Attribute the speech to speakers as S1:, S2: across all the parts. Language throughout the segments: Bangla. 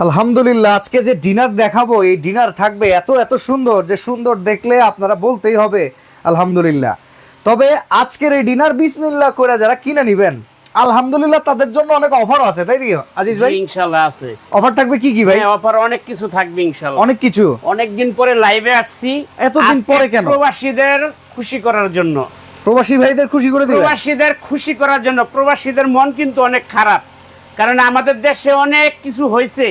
S1: আলহামদুলিল্লাহ আজকে যে ডিনার দেখাবো এই ডিনার থাকবে এত এত সুন্দর যে সুন্দর দেখলে আপনারা বলতেই হবে আলহামদুলিল্লাহ। তবে আজকের এই ডিনার বিসমিল্লাহ করে যারা কিনে নিবেন আলহামদুলিল্লাহ তাদের জন্য অনেক অফার আছে তাই আজিজ ভাই?
S2: ইনশাল্লাহ আছে।
S1: অফার থাকবে কি কি ভাই?
S2: হ্যাঁ অফার অনেক কিছু থাকবে ইনশাল্লাহ।
S1: অনেক কিছু?
S2: অনেকদিন পরে লাইভে আসছি।
S1: এতদিন
S2: আজকে
S1: পরে কেন?
S2: প্রবাসীদের খুশি করার জন্য।
S1: প্রবাসী ভাইদের খুশি করে দিবেন
S2: প্রবাসীদের খুশি করার জন্য। প্রবাসীদের মন কিন্তু অনেক খারাপ। কারণ আমাদের দেশে অনেক কিছু হয়েছে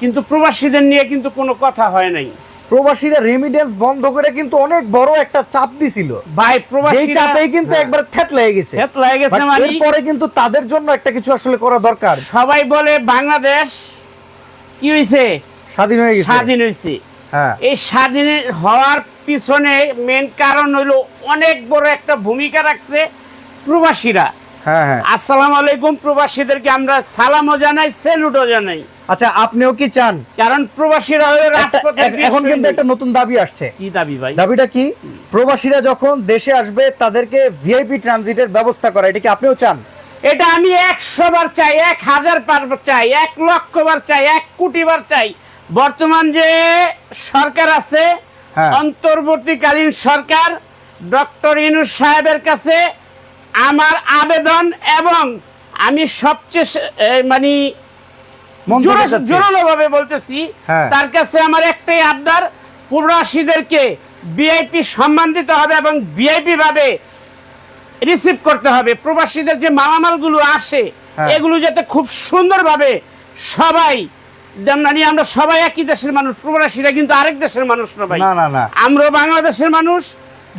S2: কিন্তু প্রবাসীদের নিয়ে কিন্তু কোনো কথা হয় নাই।
S1: প্রবাসীরা রেমিডেন্স বন্ধ করে কিন্তু অনেক বড় একটা চাপ দিছিল।
S2: ভাই
S1: যেই
S2: প্রবাসীরা
S1: চাপেই কিন্তু একবার থ্যাত লেগে গেছে।
S2: ক্ষেত লাগে গেছে মানে
S1: এরপরে কিন্তু তাদের জন্য একটা কিছু আসলে করা দরকার।
S2: সবাই বলে বাংলাদেশ কি হয়েছে
S1: স্বাধীন হয়ে গেছে।
S2: স্বাধীন হয়েছে
S1: হ্যাঁ।
S2: এই স্বাধীন হওয়ার পিছনে মেন কারণ হলো অনেক বড় একটা ভূমিকা রাখছে প্রবাসীরা।
S1: হ্যাঁ হ্যাঁ
S2: আসসালামু আলাইকুম প্রবাসীদেরকে আমরা সালামও জানাই স্যালুটও জানাই।
S1: আচ্ছা আপনিও কি চান?
S2: কারণ প্রবাসীরা
S1: এখন কিন্তু একটা নতুন দাবি আসছে।
S2: কি দাবি ভাই?
S1: দাবিটা কি? প্রবাসীরা যখন দেশে আসবে তাদেরকে ভিআইপি ট্রানজিটের ব্যবস্থা করা এটা কি আপনিও চান?
S2: এটা আমি একশো বার চাই এক হাজার বার চাই এক লক্ষ বার চাই এক কোটি বার চাই। বর্তমান যে সরকার আছে
S1: হ্যাঁ।
S2: অন্তর্বর্তীকালীন সরকার ডক্টর ইনুস সাহেবের কাছে আমার আবেদন এবং আমি সবচেয়ে মানে
S1: মন থেকে
S2: জোরালো ভাবে বলতেছি
S1: হ্যাঁ।
S2: তার কাছে আমার একটাই আবদার প্রবাসীদেরকে ভিআইপি সম্মান দিতে হবে এবং ভিআইপি ভাবে রিসিভ করতে হবে প্রবাসীদের যে মালামালগুলো আসে
S1: হ্যাঁ।
S2: এগুলো যাতে খুব সুন্দরভাবে সবাই যেমন আমরা সবাই একই দেশের মানুষ প্রবাসীরা কিন্তু আরেক দেশের মানুষ না ভাই আমরা বাংলাদেশের মানুষ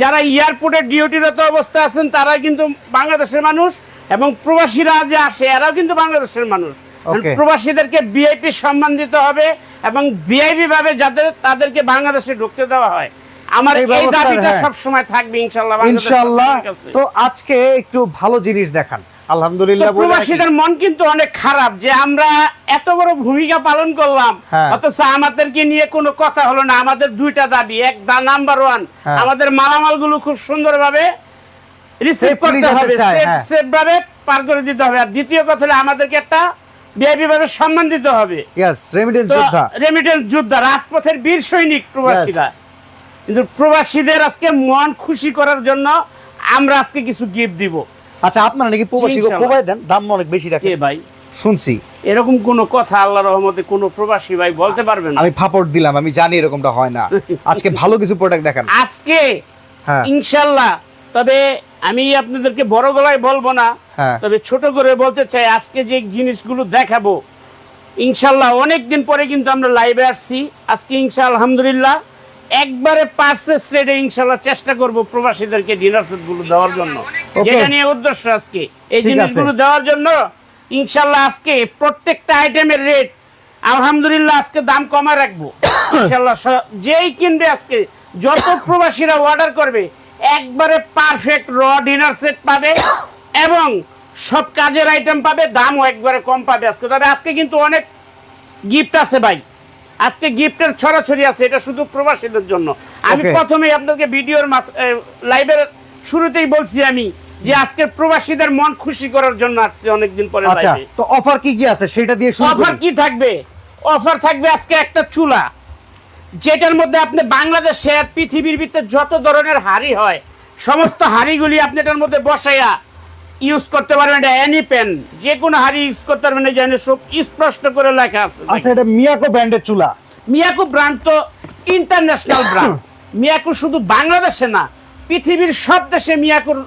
S2: যারা এয়ারপোর্টে ডিউটিরত অবস্থা আছেন তারা কিন্তু বাংলাদেশের মানুষ এবং প্রবাসীরা যে আসে এরাও কিন্তু বাংলাদেশের মানুষ। প্রবাসীদেরকে বিআইপি সম্মান দিতে হবে এবং বিআইপি ভাবে যাতে তাদেরকে বাংলাদেশে ঢুকতে দেওয়া হয়। আমার
S1: এই
S2: দাবিটা
S1: হ্যাঁ।
S2: সব সময় থাকবে ইনশাল্লাহ ইনশাল্লাহ।
S1: ইনশাআল্লাহ তো আজকে একটু ভালো জিনিস দেখান। আলহামদুলিল্লাহ
S2: প্রবাসীদের মন কিন্তু অনেক খারাপ যে আমরা এত বড় ভূমিকা পালন করলাম।
S1: হ্যাঁ।
S2: অথচ আমাদেরকে নিয়ে কোনো কথা হলো না। আমাদের দুইটা দাবি এক দা নাম্বার ওয়ান
S1: হ্যাঁ।
S2: আমাদের মালামালগুলো খুব সুন্দরভাবে রিসিভ করতে হবে
S1: হ্যাঁ।
S2: সেফ ভাবে পার করে দিতে হবে। আর দ্বিতীয় কথা হলো আমাদেরকে একটা ভিআইপি ভাবে সম্মান দিতে হবে।
S1: যোদ্ধা।
S2: রেমিটেন্স যোদ্ধা রাজপথের বীর সৈনিক প্রবাসীরা। কিন্তু প্রবাসীদের আজকে মন খুশি করার জন্য আমরা আজকে কিছু গিফট দিব।
S1: আচ্ছা আপনারা নাকি প্রবাসী
S2: ইনশাআল্লাহ।
S1: কোবাই দেন দাম অনেক বেশি রাখে
S2: ভাই?
S1: শুনছি।
S2: এরকম কোন কথা আল্লাহ রহমতে কোন প্রবাসী ভাই বলতে পারবেন না।
S1: আমি ফাপড় দিলাম আমি জানি এরকমটা হয় না। আজকে ভালো কিছু প্রোডাক্ট দেখান।
S2: আজকে
S1: হ্যাঁ।
S2: ইনশাল্লাহ তবে আমি আপনাদেরকে বড় গলায় বলব না
S1: হ্যাঁ।
S2: তবে ছোট করে বলতে চাই আজকে যে জিনিসগুলো দেখাবো ইনশাল্লাহ অনেক দিন পরে কিন্তু আমরা লাইভে আসছি। আজকে ইনশাল্লাহ আলহামদুলিল্লাহ একবারে পার্সেস রেটে ইনশাল্লাহ চেষ্টা করব প্রবাসীদেরকে ডিনার সেটগুলো দেওয়ার জন্য যেটা নিয়ে উদ্দেশ্য আজকে এই। জিনিসগুলো দেওয়ার জন্য ইনশাল্লাহ আজকে প্রত্যেকটা আইটেমের রেট আলহামদুলিল্লাহ আজকে দাম কমা রাখব। ইনশাল্লাহ যেই কিনবে আজকে যত প্রবাসীরা অর্ডার করবে একবারে পারফেক্ট র ডিনার সেট পাবে এবং সব কাজের আইটেম পাবে দামও একবারে কম পাবে আজকে। তবে আজকে কিন্তু অনেক গিফট আছে ভাই। আজকে গিফটের ছড়াছড়ি আছে এটা শুধু প্রবাসীদের জন্য। আমি. প্রথমেই আপনাকে ভিডিওর লাইভের শুরুতেই বলছি আমি যে আজকে প্রবাসীদের মন খুশি করার জন্য আসছে অনেকদিন পরে
S1: আচ্ছা তো অফার কি কি আছে সেটা দিয়ে শুরু
S2: অফার কি থাকবে? অফার থাকবে আজকে একটা চুলা যেটার মধ্যে আপনি বাংলাদেশে পৃথিবীর ভিতরে যত ধরনের হাড়ি হয় সমস্ত হাড়িগুলি আপনি এটার মধ্যে বসাইয়া ইউজ করতে পারবেন এটা এনি পেন যে কোনো হাড়ি ইউজ করতে পারবেন এই জানে সব স্পষ্ট করে লেখা আছে।
S1: আচ্ছা এটা মিয়াকো ব্র্যান্ডের চুলা।
S2: মিয়াকো ব্র্যান্ড তো ইন্টারন্যাশনাল ব্র্যান্ড মিয়াকু শুধু বাংলাদেশে না পৃথিবীর সব দেশে মিয়াকুর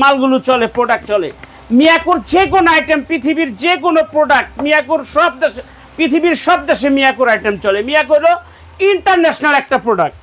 S2: মালগুলো চলে প্রোডাক্ট চলে। মিয়াকুর যে কোনো আইটেম পৃথিবীর যে কোনো প্রোডাক্ট মিয়াকুর সব দেশে পৃথিবীর সব দেশে মিয়াকুর আইটেম চলে। মিয়াকুর হলো ইন্টারন্যাশনাল একটা প্রোডাক্ট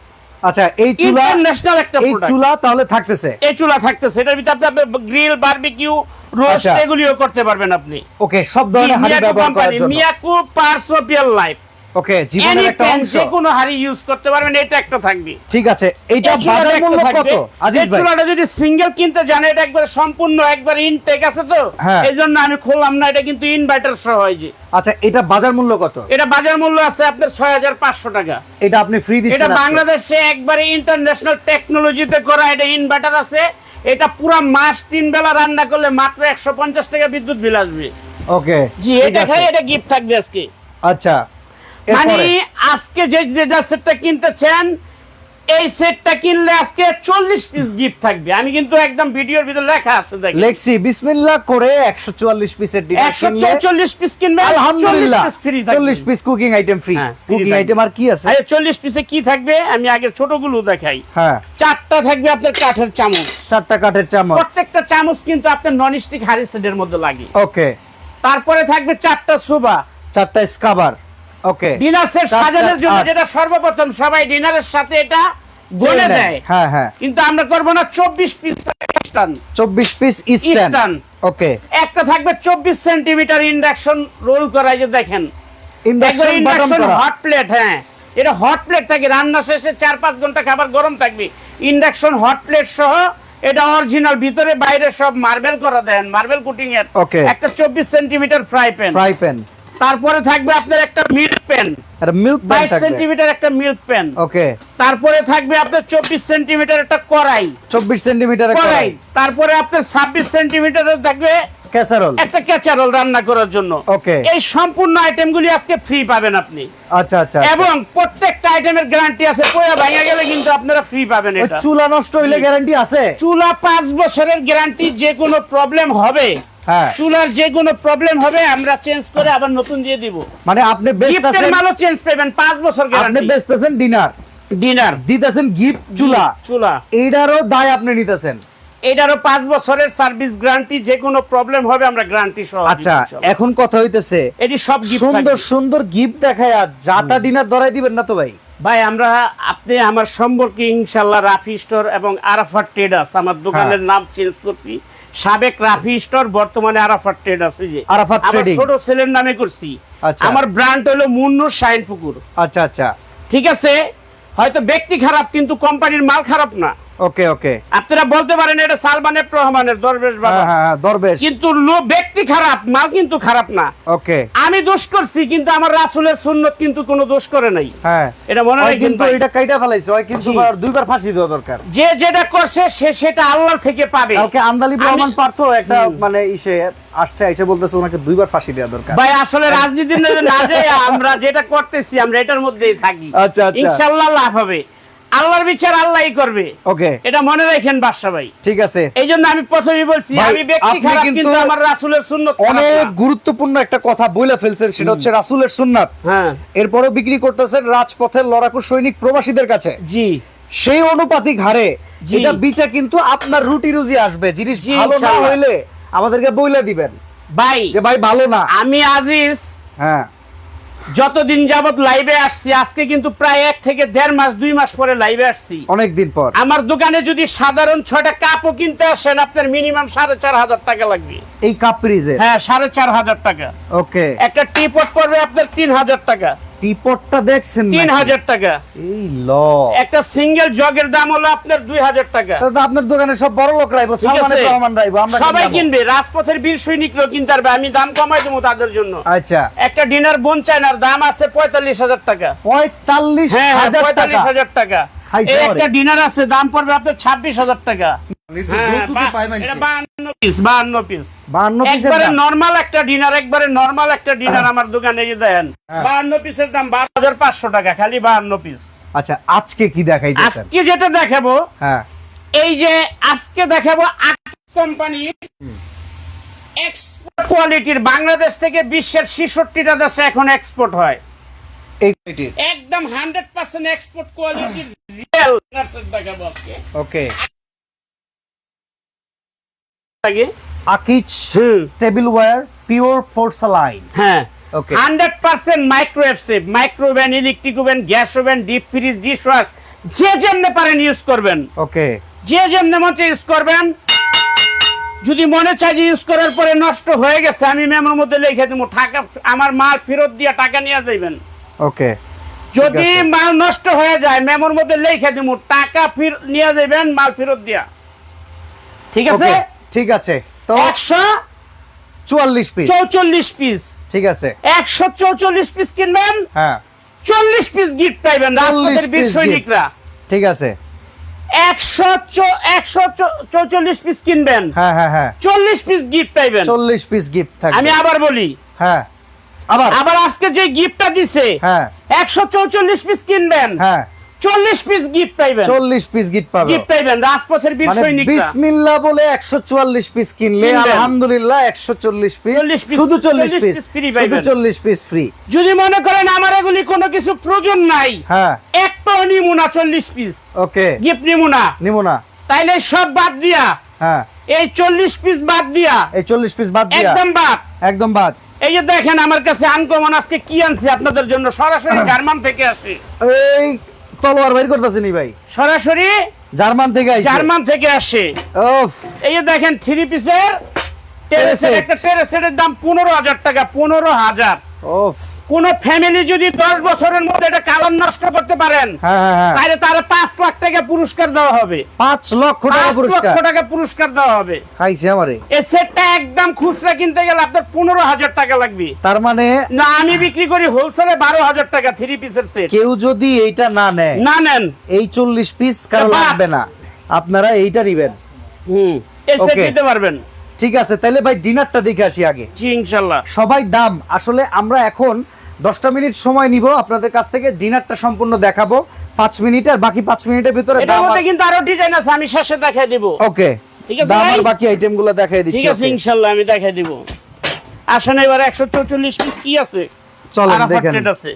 S1: আচ্ছা এই চুলা
S2: ন্যাশনাল একটা
S1: এই চুলা তাহলে থাকতেছে।
S2: এই চুলা থাকতেছে এটার ভিতরে আপনি গ্রিল বারবিকিউ রোস্ট। এগুলিও করতে পারবেন আপনি।
S1: ওকে সব ধরনের হাড়ি ব্যবহার করার জন্য।
S2: মিয়াকু পার্সোপিয়াল লাইফ
S1: ওকে জীবনের একটা অংশ।
S2: যে কোনো হাড়ি ইউজ করতে পারবেন এটা একটা থাকবে।
S1: ঠিক আছে এইটা বাজার মূল্য কত? আজিজ ভাই।
S2: চুলাটা যদি সিঙ্গেল কিনতে জানে এটা একবার সম্পূর্ণ একবার ইনটেক আছে তো?
S1: হ্যাঁ।
S2: এই জন্য আমি খুললাম না এটা কিন্তু ইনভার্টার সহ হয় যে।
S1: আচ্ছা এটা বাজার মূল্য কত?
S2: এটা বাজার মূল্য আছে আপনার ছয় হাজার পাঁচশো টাকা।
S1: এটা আপনি ফ্রি দিচ্ছেন
S2: এটা বাংলাদেশে একবারে ইন্টারন্যাশনাল টেকনোলজিতে করা এটা ইনভার্টার আছে। এটা পুরো মাস তিন বেলা রান্না করলে মাত্র একশো পঞ্চাশ টাকা বিদ্যুৎ বিল আসবে।
S1: ওকে
S2: জি এটা খাই এটা গিফট থাকবে আজকে।
S1: আচ্ছা
S2: মানে আজকে যে যেটা সেটটা কিনতেছেন এই সেটটা কিনলে আজকে চল্লিশ পিস গিফট থাকবে। আমি কিন্তু একদম ভিডিওর ভিতরে লেখা আছে দেখেন।
S1: লেক্সি বিসমিল্লাহ করে 144 পিসের
S2: একশো চৌচল্লিশ পিস কিনবে
S1: আলহামদুলিল্লাহ।
S2: Piece
S1: 40 piece cooking item free cooking item আর কি আছে?
S2: চল্লিশ পিসে কি থাকবে? আমি আগে ছোটগুলো দেখাই।
S1: হ্যাঁ।
S2: চারটা থাকবে আপনার কাঠের চামচ।
S1: চারটা কাঠের চামচ।
S2: প্রত্যেকটা চামচ কিন্তু আপনার নন স্টিক হাড়ি সেটের মধ্যে লাগে।
S1: ওকে
S2: তারপরে থাকবে চারটা সুবা।
S1: চারটা স্কাবার ওকে
S2: ডিনার সেট সাজানোর জন্য যেটা সর্বপ্রথম সবাই ডিনারের সাথে এটা গলে দেয়।
S1: হ্যাঁ হ্যাঁ।
S2: কিন্তু আমরা করব না চব্বিশ piece eastern
S1: 24 piece eastern okay
S2: একটা থাকবে চব্বিশ সেন্টিমিটার ইন্ডাকশন রোল করা যে দেখেন।
S1: ইন্ডাকশন
S2: হট প্লেট হ্যাঁ। এটা হট প্লেট থাকে রান্না শেষে চার পাঁচ ঘণ্টা খাবার গরম থাকবে। ইন্ডাকশন হট প্লেট সহ এটা অরিজিনাল ভিতরে বাইরে সব মার্বেল করা দেন মার্বেল কুটিং এর একটা চব্বিশ centimetre fry pan
S1: fry pan
S2: তারপরে থাকবে আপনার একটা মিল্ক প্যান
S1: মিল্ক
S2: বাইশ সেন্টিমিটার একটা মিল্ক প্যান
S1: ওকে।
S2: তারপরে থাকবে আপনার চব্বিশ সেন্টিমিটার একটা কড়াই।
S1: 24 সেন্টিমিটার
S2: কড়াই। তারপরে আপনার ছাব্বিশ সেন্টিমিটারের থাকবে
S1: ক্যাসারোল
S2: একটা ক্যাচারোল রান্না করার জন্য।
S1: Okay.
S2: এই সম্পূর্ণ আইটেমগুলি আজকে ফ্রি পাবেন আপনি।
S1: আচ্ছা আচ্ছা
S2: এবং প্রত্যেকটা আইটেমের গ্যারান্টি আছে। পোয়া ভাঙা গেলে কিন্তু আপনারা ফ্রি পাবেন এটা।
S1: চুলা নষ্ট হইলে গ্যারান্টি আছে?
S2: চুলা পাঁচ বছরের গ্যারান্টি যে কোনো প্রবলেম হবে। চুলার যে কোনো প্রবলেম হবে আমরা চেঞ্জ করে আবার নতুন দিয়ে দিব।
S1: মানে আপনি বেচতেছেন
S2: মালও চেঞ্জ পাবেন পাঁচ বছর
S1: আপনি বেচতেছেন ডিনার।
S2: ডিনার।
S1: দিতেছেন গিফট চুলা।
S2: চুলা।
S1: এইটারও দায় আপনি নিতেছেন।
S2: এটারও পাঁচ বছরের সার্ভিস গ্যারান্টি যে কোনো প্রবলেম হবে আমরা গ্যারান্টি সহ
S1: আচ্ছা এখন কথা হইতেছে
S2: এটি সব গিফট
S1: সুন্দর সুন্দর গিফট দেখায় যাতা ডিনার ধরাই দিবেন না তো ভাই?
S2: ভাই আমরা আপনি আমার সম্পর্কে ইনশাল্লাহ রাফি স্টোর এবং আরাফাট ট্রেডার্স আমার দোকানের
S1: হ্যাঁ।
S2: নাম চেঞ্জ করছি। সাবেক রাফি স্টোর বর্তমানে আরাফাত ট্রেড আছে যে।
S1: আরাফাত ট্রেডিং
S2: ছোট ছেলের নামে করছি।
S1: আচ্ছা।
S2: আমার ব্র্যান্ড হলো মুন্নুর শাইন পুকুর।
S1: আচ্ছা আচ্ছা।
S2: ঠিক আছে? হয়তো ব্যক্তি খারাপ কিন্তু কোম্পানির মাল খারাপ না।
S1: ওকে ওকে।
S2: আপনারা বলতে পারেন এটা রহমানের দরবেশ বাবা।
S1: হ্যাঁ হ্যাঁ হ্যাঁ, দরবেশ।
S2: কিন্তু ব্যক্তি খারাপ মাল কিন্তু খারাপ না।
S1: ওকে।
S2: আমি দোষ করছি কিন্তু আমার রাসুলের সুন্নত কিন্তু কোনো দোষ করে নাই।
S1: হ্যাঁ।
S2: এটা মনে
S1: কিন্তু এটা কাইটা ফেলাইছে ওই কিন্তু দুইবার ফাঁসি দেওয়া দরকার।
S2: যে যেটা করছে সে সেটা আল্লাহ থেকে পাবে।
S1: কালকে আন্দালিব
S2: আমি-
S1: রহমান পারতো একটা মানে ইসে আসছে এসে বলতেছে ওনাকে দুইবার ফাঁসি দেওয়া দরকার।
S2: ভাই আসলে রাজনীতির না যে আমরা যেটা করতেছি আমরা এটার মধ্যেই থাকি।
S1: আচ্ছা, আচ্ছা।
S2: ইনশাআল্লাহ লাভ হবে। আল্লাহর বিচার আল্লাহই করবে।
S1: ওকে।
S2: এটা মনে রাখেন বাদশা ভাই।
S1: ঠিক আছে।
S2: এই জন্য আমি প্রথমেই বলছি আমি ব্যক্তি খারাপ
S1: কিন্তু
S2: আমার রাসুলের সুন্নত
S1: অনেক গুরুত্বপূর্ণ একটা কথা বলে ফেলছেন সেটা হচ্ছে রাসূলের সুন্নাত।
S2: হ্যাঁ।
S1: এরপরও বিক্রি করতেছেন রাজপথের লড়াকু সৈনিক প্রবাসীদের কাছে।
S2: জি।
S1: সেই অনুপাতিক হারে
S2: জি।
S1: এটা বিচা কিন্তু আপনার রুটি রুজি আসবে জিনিস ভালো না হইলে আমাদেরকে বইলে দিবেন।
S2: ভাই
S1: যে ভাই ভালো না।
S2: আমি আজিজ
S1: হ্যাঁ।
S2: যতদিন যাবৎ লাইভে আসছি আজকে কিন্তু প্রায় এক থেকে দেড় মাস দুই মাস পরে লাইভে আসছি।
S1: অনেকদিন পর।
S2: আমার দোকানে যদি সাধারণ ছয়টা কাপও কিনতে আসেন আপনার মিনিমাম সাড়ে চার হাজার টাকা লাগবে।
S1: এই কাপ ফ্রিজে
S2: হ্যাঁ সাড়ে চার হাজার টাকা।
S1: ওকে
S2: একটা টিপট পড়বে আপনার তিন হাজার টাকা।
S1: টিপটটা দেখছেন
S2: তিন
S1: নাকি?
S2: হাজার টাকা।
S1: এই ল।
S2: একটা সিঙ্গেল জগের দাম হলো আপনার দুই হাজার টাকা।
S1: তাহলে তো আপনার দোকানে সব বড় লোক রাইবো? রহমান রাইবো আমরা
S2: সবাই
S1: কিনবে
S2: রাজপথের বীর সৈনিকরাও কিনতে পারবে আমি দাম কমাই দেবো তাদের জন্য।
S1: আচ্ছা।
S2: একটা ডিনার বোন চায়নার দাম আছে পঁয়তাল্লিশ হাজার টাকা।
S1: পঁয়তাল্লিশ
S2: হ্যাঁ হ্যাঁ
S1: হাজার টাকা।
S2: টাকা। এই একটা ডিনার আছে দাম পড়বে আপনার ছাব্বিশ হাজার টাকা। হ্যাঁ, একটা ডিনার একবারে নরমাল একটা ডিনার আমার দোকানে দেন
S1: হ্যাঁ।
S2: বাহান্ন পিসের দাম বারো হাজার পাঁচশো টাকা খালি বাহান্ন পিস
S1: আচ্ছা আজকে কি দেখাইতেছেন
S2: আজকে যেটা দেখাবো
S1: হ্যাঁ।
S2: এই যে আজকে দেখাবো কোম্পানি এক্সপোর্ট কোয়ালিটির বাংলাদেশ থেকে বিশ্বের ছিষট্টিটা দেশে এখন এক্সপোর্ট হয়। একদম হান্ড্রেড পার্সেন্ট এক্সপোর্ট কোয়ালিটির রিয়েল দেখাবো আজকে।
S1: ওকে
S2: আগে?
S1: Akij table ware pure porcelain
S2: হ্যাঁ।
S1: Okay.
S2: Hundred percent micro এফসেপ micro oven electric oven gas oven deep fridge যে যেমনে পারেন ইউজ করবেন।
S1: ওকে
S2: যে যেমনে মনে ইউজ করবেন। যদি মনে চায় যে ইউজ করার পরে নষ্ট হয়ে গেছে আমি মেমোর মধ্যে লিখে দেবো টাকা আমার মাল ফেরত দিয়ে টাকা নিয়ে যাইবেন।
S1: ওকে
S2: যদি মাল নষ্ট হয়ে যায় মেমোর মধ্যে লিখে দেবো টাকা ফির নিয়ে যাইবেন মাল ফেরত দিয়া। ঠিক আছে?
S1: ওকে ঠিক আছে তো
S2: একশো
S1: চুয়াল্লিশ পিস
S2: চৌচল্লিশ পিস
S1: ঠিক আছে।
S2: একশো চৌচল্লিশ পিস কিনবেন?
S1: হ্যাঁ।
S2: চল্লিশ পিস গিফট পাইবেন রাজপথের বীর সৈনিকরা।
S1: ঠিক আছে।
S2: একশো একশো চৌচল্লিশ পিস কিনবেন।
S1: হ্যাঁ হ্যাঁ হ্যাঁ।
S2: চল্লিশ পিস গিফট পাইবেন।
S1: চল্লিশ পিস গিফট থাকবে।
S2: আমি আবার বলি।
S1: হ্যাঁ। আবার।
S2: আবার আজকে যে গিফটটা দিছে
S1: হ্যাঁ।
S2: একশো চৌচল্লিশ পিস কিনবেন।
S1: হ্যাঁ।
S2: চল্লিশ পিস গিফট পাইবেন।
S1: চল্লিশ পিস গিফট পাবে
S2: গিফট পাইবেন রাজপথের বীর
S1: মানে
S2: সৈনিকরা।
S1: বিসমিল্লাহ বলে একশো চুয়াল্লিশ পিস কিনলে আলহামদুলিল্লাহ একশো চল্লিশ পিস
S2: 40 piece,
S1: শুধু চল্লিশ পিস
S2: free
S1: শুধু চল্লিশ পিস ফ্রি
S2: যদি মনে করেন আমার এগুলি কোনো কিছু প্রয়োজন নাই
S1: হ্যাঁ।
S2: একটা নিমুনা চল্লিশ পিস
S1: ওকে।
S2: গিফট নিমুনা।
S1: নিবো না
S2: তাইলে সব বাদ দিয়া
S1: হ্যাঁ।
S2: এই চল্লিশ পিস বাদ দিয়া
S1: এই চল্লিশ পিস বাদ দিয়া।
S2: একদম বাদ।
S1: একদম বাদ।
S2: এই যে দেখেন আমার কাছে আনকমন আজকে কি আনছি আপনাদের জন্য? সরাসরি জার্মান থেকে আসে।
S1: এই তলোয়ার বাইর করতেছে নি ভাই।
S2: সরাসরি
S1: জার্মান থেকে আসে
S2: জার্মান থেকে আসে।
S1: ওফ
S2: এই যে দেখেন থ্রি পিসের টেরেসের একটা টেরেসের দাম পনেরো হাজার টাকা পনেরো হাজার।
S1: ওফ
S2: কোন ফ্যামিলি যদি দশ বছরের মধ্যে এটা কালার নষ্ট করতে পারেন
S1: হ্যাঁ হ্যাঁ হ্যাঁ।
S2: তাহলে তারা পাঁচ লাখ টাকা পুরস্কার দেওয়া হবে।
S1: পাঁচ লক্ষ টাকা পুরস্কার।
S2: টাকা পুরস্কার দেওয়া হবে।
S1: খাইছে আমারে।
S2: এই সেটটা একদম খুচরা কিনতে গেলে আপনার পনেরো হাজার টাকা লাগবে।
S1: তার মানে
S2: না আমি বিক্রি করি হোলসেলে বারো হাজার টাকা থ্রি পিসের সেট
S1: কেউ যদি এইটা না নেয়
S2: না নেন।
S1: এই চল্লিশ পিস
S2: কারও
S1: লাগবে না। আপনারা এইটা নিবেন।
S2: হুম এই সেট. নিতে পারবেন।
S1: ঠিক আছে তাহলে ভাই ডিনারটা দেখে আসি আগে।
S2: জি ইনশাল্লাহ।
S1: সবাই দাম আসলে আমরা এখন দশটা মিনিট সময় নিব আপনাদের কাছ থেকে ডিনারটা সম্পূর্ণ দেখাবো। পাঁচ মিনিট আর বাকি পাঁচ মিনিটের ভিতরে
S2: এটার মধ্যে কিন্তু আরও ডিজাইন আছে আমি শেষে দেখাই দিব।
S1: ওকে
S2: ঠিক আছে?
S1: দাম আর বাকি আইটেমগুলো দেখাই
S2: ঠিক আছে
S1: okay?
S2: আমি দেখাই দিব। আসেন এবার একশো চৌচল্লিশ পিস কি আছে?
S1: চলেন দেখেন।
S2: আছে।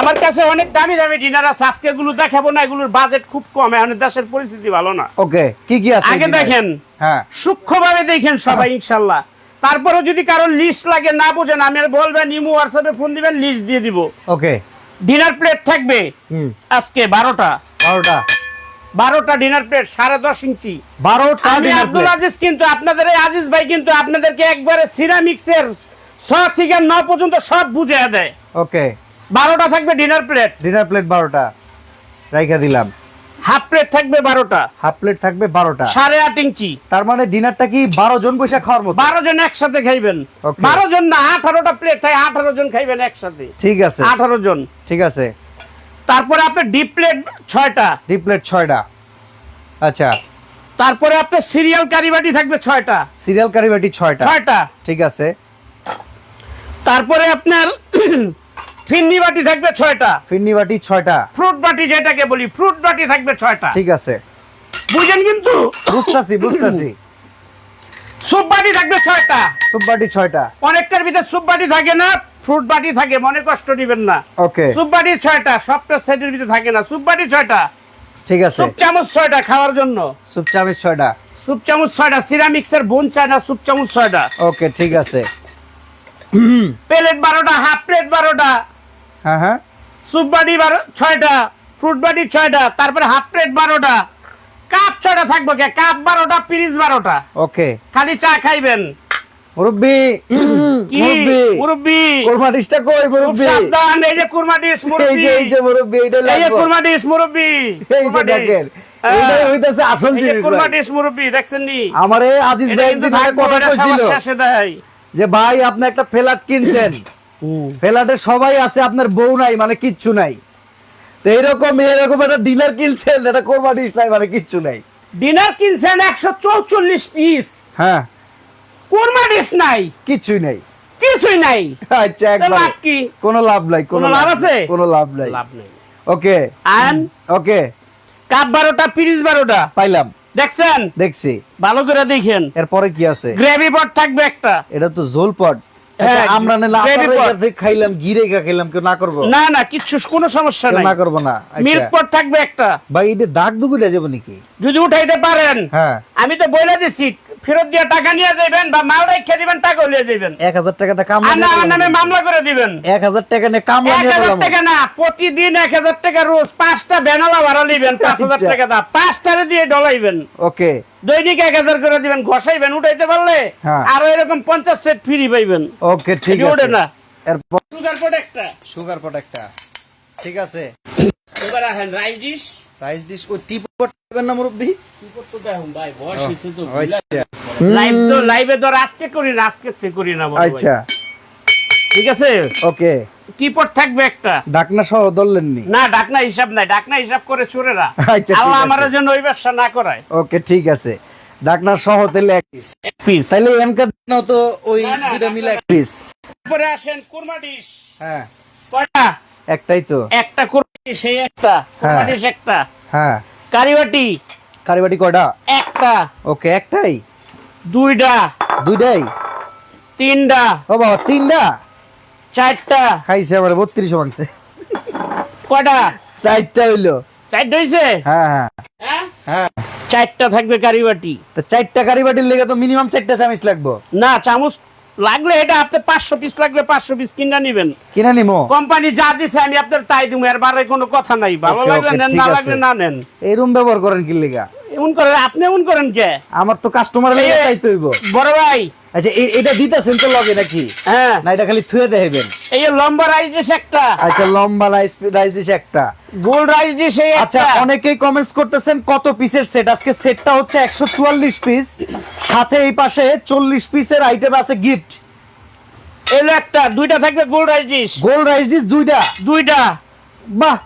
S2: আমার কাছে অনেক দামি দামি ডিনার আছে আজকে গুলো দেখাবো না এগুলোর বাজেট খুব কম এখন দেশের পরিস্থিতি ভালো না।
S1: ওকে কি কি আছে
S2: আগে দেখেন
S1: হ্যাঁ।
S2: সূক্ষ্মভাবে দেখেন সবাই ইনশাল্লাহ। তারপরে যদি কারও লিস্ট লাগে না বোঝেন আমি আর বলবেন ইমো হোয়াটসঅ্যাপে ফোন দিবেন লিস্ট দিয়ে দিব।
S1: ওকে।
S2: ডিনার প্লেট থাকবে আজকে বারোটা।
S1: বারোটা।
S2: বারোটা ডিনার প্লেট সাড়ে দশ ইঞ্চি।
S1: বারোটা
S2: আব্দুল আজিজ কিন্তু আপনাদের এই আজিজ ভাই কিন্তু আপনাদেরকে একবারে সিরামিক্সের ছ থেকে ন পর্যন্ত সব বুঝে দেয়।
S1: ওকে।
S2: বারোটা থাকবে ডিনার প্লেট
S1: ডিনার প্লেট বারোটা। রাইখা দিলাম।
S2: হাফ প্লেট থাকবে বারোটা।
S1: হাফ প্লেট থাকবে বারোটা।
S2: সাড়ে আট ইঞ্চি।
S1: তার মানে ডিনারটা কি বারো জন পয়সা খাওয়ার মতো?
S2: বারো জন একসাথে খাইবেন। বারো জন না আঠারোটা প্লেট থাকে আঠারো জন খাইবেন একসাথে।
S1: ঠিক আছে।
S2: আঠারো জন।
S1: ঠিক আছে।
S2: তারপরে আপনার ডিপ প্লেট ছয়টা।
S1: ডিপ প্লেট ছয়টা। আচ্ছা।
S2: তারপরে আপনার সিরিয়াল কারিবাটি থাকবে ছয়টা।
S1: সিরিয়াল কারি বাটি ছয়টা।
S2: ছয়টা।
S1: ঠিক আছে।
S2: তারপরে আপনার ফিন্নি বাটি থাকবে ছয়টা।
S1: ফিন্নি বাটি ছয়টা।
S2: ফ্রুট বাটি যেটাকে বলি ফ্রুট বাটি থাকবে ছয়টা।
S1: ঠিক আছে।
S2: বুঝেন কিন্তু?
S1: বুঝতাছি বুঝতাছি।
S2: সুপ বাটি থাকবে ছয়টা।
S1: সুপ বাটি ছয়টা।
S2: অনেকটার ভিতরে সুপ বাটি থাকে না ফ্রুট বাটি থাকে মনে কষ্ট দিবেন না।
S1: ওকে।
S2: সুপ বাটি ছয়টা সবটা সেটের ভিতরে থাকে না। সুপ বাটি ছয়টা।
S1: ঠিক আছে।
S2: সুপ চামচ ছয়টা খাওয়ার জন্য।
S1: সুপ চামিচ ছয়টা।
S2: সুপ চামচ ছয়টা সিরামিক্সের বোন চায় না সুপ চামচ ছয়টা।
S1: ওকে ঠিক আছে।
S2: প্লেট বারোটা হাফ প্লেট বারোটা।
S1: হ্যাঁ হ্যাঁ।
S2: সুপ বাটি বারো ছয়টা ফ্রুট বাটি ছয়টা তারপরে হাফ প্লেট বারোটা কাপ ছয়টা থাকবে কে? কাপ বারোটা পিরিচ বারোটা।
S1: ওকে।
S2: খালি চা খাইবেন।
S1: মুরব্বি মুরব্বি
S2: মুরব্বি।
S1: কোরমা ডিশটা কই মুরব্বি?
S2: সাবধান এই যে কুরমা ডিশ
S1: এই যে এই যে মুরব্বি এটা
S2: এই যে কুরমা ডিশ মুরব্বি।
S1: এই যে দেখেন এইটাই হইতাছে আসল জিনিস
S2: কুরমা
S1: ভাই।
S2: ডিশ মুরব্বি দেখছেন নি?
S1: আমারে আজিজ ভাই একদিন কথা কইছিল যে ভাই আপনি একটা ফ্ল্যাট কিনছেন। ফ্ল্যাটে সবাই আছে আপনার বউ নাই মানে কিচ্ছু নাই। তো এইরকম এরকম একটা ডিনার কিনছেন এটা কোরমা ডিশ নাই মানে কিচ্ছু নাই।
S2: ডিনার কিনছেন একশো চৌচল্লিশ পিস
S1: হ্যাঁ।
S2: কুরমা ডিশ নাই।
S1: কিচ্ছুই নাই।
S2: কিছুই নাই।
S1: আচ্ছা একবার।
S2: কি?
S1: কোনো লাভ নাই
S2: কোনো লাভ আছে?
S1: কোনো লাভ নাই।
S2: লাভ নেই।
S1: ওকে।
S2: আন
S1: ওকে।
S2: কাপ বারোটা পিরিচ বারোটা।
S1: পাইলাম।
S2: দেখছেন?
S1: দেখছি।
S2: ভালো করে দেখেন।
S1: এরপরে কি আছে?
S2: গ্রেভি পট থাকবে একটা।
S1: এটা তো ঝোল পট আমরা না খাইলাম গিরে গা খাইলাম কেউ না করব।
S2: না না কিচ্ছু কোনো সমস্যা নাই।
S1: না করব না আচ্ছা।
S2: থাকবে একটা।
S1: ভাই এটা দাগ দুগুটা যাব নাকি?
S2: যদি উঠাইতে পারেন।
S1: হ্যাঁ।
S2: আমি তো বইলা দিচ্ছি ফেরত দিয়ে টাকা নিয়ে যাবেন বা মাল রেখে দিবেন টাকা নিয়ে যাবেন
S1: এক হাজার টাকাটা কামলা
S2: না নামে মামলা করে দিবেন।
S1: এক হাজার টাকা নিয়ে কামলা
S2: এক
S1: নিয়ে
S2: হাজার
S1: গেলাম
S2: টাকা না প্রতিদিন এক হাজার টাকা রোজ পাঁচটা বেনালা ভাড়া নিবেন পাঁচ হাজার
S1: আচ্ছা।
S2: টাকা দা পাঁচটারে দিয়ে ডলাইবেন।
S1: ওকে।
S2: দৈনিক এক হাজার করে দিবেন ঘষাইবেন উঠাইতে পারলে
S1: হ্যাঁ।
S2: আরও এরকম পঞ্চাশ সেট ফ্রি পাইবেন।
S1: ওকে ঠিক
S2: এটি ওঠে না।
S1: এরপর?
S2: সুগার পট একটা।
S1: সুগার পট একটা। ঠিক আছে।
S2: এবার আহেন রাইস ডিশ
S1: রাইস ডিশ ওই টি পট দিবেন না মুরব্বি?
S2: তো দেখুন ভাই বয়স হয়েছে তো
S1: আচ্ছা।
S2: লাইভ তো লাইভে তো আজকে করি না আজকে থেকে করি না
S1: আচ্ছা।
S2: ঠিক আছে?
S1: ওকে।
S2: টিপট থাকবে একটা।
S1: ঢাকনা সহ ধরলেননি
S2: না? ডাকনা হিসাব নাই ডাকনা হিসাব করে চোরেরা।
S1: আচ্ছা,
S2: আল্লাহ। আমার জন্য ওই ব্যবসা না করায়।
S1: ওকে ঠিক আছে। ঢাকনা সহ তাহলে এক পিস
S2: পিস
S1: তাহলে তো ওই
S2: না, না,
S1: দুইটা মিলে এক পিস
S2: তারপরে আসেন কুরমা ডিশ।
S1: হ্যাঁ।
S2: কয়টা?
S1: একটাই তো।
S2: একটা এই একটা
S1: হ্যাঁ।
S2: একটা।
S1: হ্যাঁ।
S2: কারিবাটি
S1: কারিবাটি কয়টা
S2: একটা।
S1: ওকে একটাই?
S2: দুইটা।
S1: দুইটাই?
S2: তিনটা।
S1: ও বাবা তিনটা?
S2: চারটা।
S1: খাইছে আমার বত্রিশ মাংসে
S2: কয়টা
S1: চারটা হইল।
S2: চারটা হয়েছে
S1: হ্যাঁ হ্যাঁ।
S2: হ্যাঁ?
S1: হ্যাঁ।
S2: চারটা থাকবে কারিবাটি
S1: তো চারটা কারিবাটির লেগে তো মিনিমাম চারটা চামিচ লাগবো।
S2: না চামচ লাগলে এটা আপনি পাঁচশো পিস লাগলে পাঁচশো পিস কিনা নিবেন।
S1: কিনা নিবো
S2: কোম্পানি যা দিছে আমি আপনার তাই দিব এর বারে কোনো কথা নাই ভালো লাগলে নেন না। লাগলে না নেন।
S1: এই রুম ব্যবহার করেন কি লেগা?
S2: এমন করেন আপনি এমন করেন কে?
S1: আমার তো কাস্টমার লেগে
S2: তাই
S1: চাইতে হইব।
S2: বড় ভাই
S1: আচ্ছা এটা দিতেছেন তো লগে নাকি?
S2: হ্যাঁ।
S1: না এটা খালি থুয়ে দেবেন
S2: এই লম্বা রাইস ডিশ একটা।
S1: আচ্ছা লম্বা রাইস রাইস ডিশ একটা।
S2: গোল রাইস ডিশ এই
S1: আচ্ছা অনেকেই কমেন্টস করতেছেন কত পিসের সেট আজকে সেটটা হচ্ছে একশো চুয়াল্লিশ পিস সাথে এই পাশে চল্লিশ পিসের আইটেম আছে গিফট
S2: এলো একটা দুইটা থাকবে গোল রাইস ডিশ।
S1: গোল রাইস ডিশ দুইটা।
S2: দুইটা।
S1: বাহ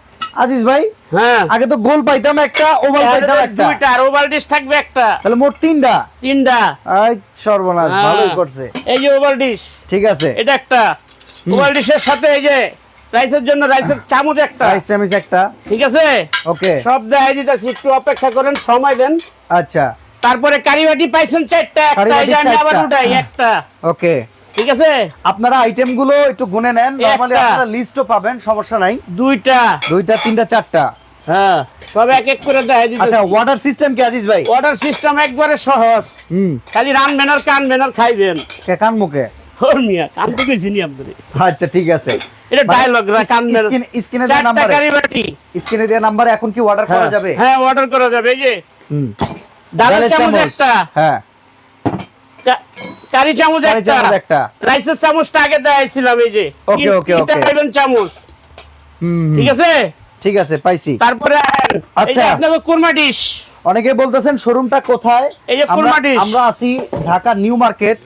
S1: আজিজ ভাই।
S2: হ্যাঁ।
S1: আগে তো গোল পাইতাম একটা ওভাল পাইতাম একটা।
S2: দুইটা আর ওভাল ডিশ থাকবে একটা।
S1: তাহলে মোট তিনটা?
S2: তিনটা।
S1: আই সর্বনাশ
S2: হ্যাঁ।
S1: ভালোই করছে।
S2: এই যে ওভাল ডিশ।
S1: ঠিক আছে।
S2: এটা একটা। ওভাল ডিশের সাথে এই যে রাইসের জন্য রাইসের চামচ একটা।
S1: রাইস চামিচ একটা।
S2: ঠিক আছে?
S1: ওকে।
S2: সব দেখাই দিতেছি একটু অপেক্ষা করেন সময় দেন।
S1: আচ্ছা।
S2: তারপরে কারিবাটি পাইছেন চারটা একটা এই যে আবার। উঠাই একটা।
S1: ওকে।
S2: ঠিক আছে?
S1: আপনারা আইটেমগুলো একটু গুনে নেন। নরমালি আপনারা লিস্টও পাবেন সমস্যা নাই।
S2: দুইটা।
S1: দুইটা তিনটা চারটা।
S2: হ্যাঁ সব এক এক করে দেখাই
S1: আচ্ছা ওয়াটার সিস্টেম কি আজিজ ভাই?
S2: অর্ডার সিস্টেম একবারে সহজ।
S1: হুম।
S2: খালি রানবেন আর কানবেন আর খাইবেন।
S1: কে কান মুখে?
S2: ওর মিয়া কান তো কিছু নি আপনাদের
S1: আচ্ছা ঠিক আছে।
S2: এটা ডায়লগ কানবেন
S1: স্ক্রিনে দেওয়া
S2: চারটা
S1: নাম্বারে স্ক্রিনে দেওয়া নাম্বারে এখন কি অর্ডার করা যাবে?
S2: হ্যাঁ অর্ডার করা যাবে এই যে।
S1: হুম।
S2: ডালের চামচ। একটা।
S1: হ্যাঁ।
S2: কারি চামচ একটা। রাইসের চামচটা আগে দেখাইছিলাম এই যে।
S1: okay,
S2: তিনটা
S1: okay.
S2: পাইবেন চামচ। ঠিক আছে?
S1: ঠিক আছে পাইছি।
S2: তারপরে
S1: আচ্ছা।
S2: আপনাকে কুরমা ডিশ।
S1: অনেকে বলতেছেন শোরুমটা কোথায়?
S2: এই যে খুলনা ডিশ।
S1: আমরা আছি ঢাকা নিউ মার্কেট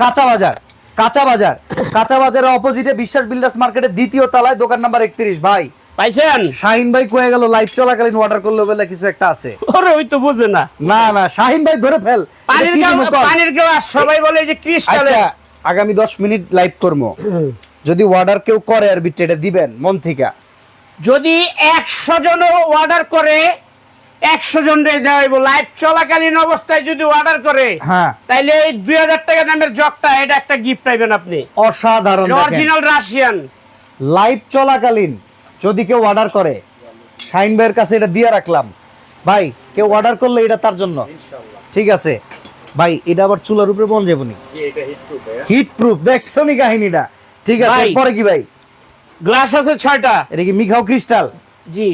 S1: কাঁচা বাজার। কাঁচা বাজার। কাঁচা বাজারের অপোজিটে বিশ্বাস বিল্ডার্স মার্কেটের দ্বিতীয় তলায় দোকান নাম্বার একত্রিশ। ভাই
S2: পাইছেন?
S1: শাহিন ভাই কয়ে গেল লাইভ চলাকালীন অর্ডার করল বলে কিছু একটা আছে।
S2: ওরে ওই তো বুঝে না।
S1: না না শাহিন ভাই ধরে ফেল।
S2: পানির গ্লাস পানির গ্লাস সবাই বলে যে ক্রিস্টালের
S1: আচ্ছা আগামী দশ মিনিট লাইভ করব যদি অর্ডার কেউ করে আর বিটটা এটা দিবেন মন থেকে।
S2: যদি একশো জন অর্ডার করে একশো জন যাইব লাইভ চলাকালীন অবস্থায় যদি অর্ডার করে
S1: হ্যাঁ।
S2: তাইলে এই দুই হাজার টাকা দামের জগটা এটা একটা গিফট পাইবেন আপনি।
S1: অসাধারণ
S2: অরিজিনাল রাশিয়ান
S1: লাইভ চলাকালীন যদি কেউ অর্ডার করে শাহিন ভাইয়ের কাছে এটা দিয়ে রাখলাম। ভাই কেউ অর্ডার করলে এটা তার জন্য। ঠিক আছে। ভাই এটা আবার চুলার উপরে বন যাবনি হিট প্রুফ দেখছ নি কাহিনীটা। ঠিক আছে পরে কি ভাই?
S2: গ্লাস আছে ছয়টা।
S1: এটা কি মিখাও ক্রিস্টাল
S2: জি।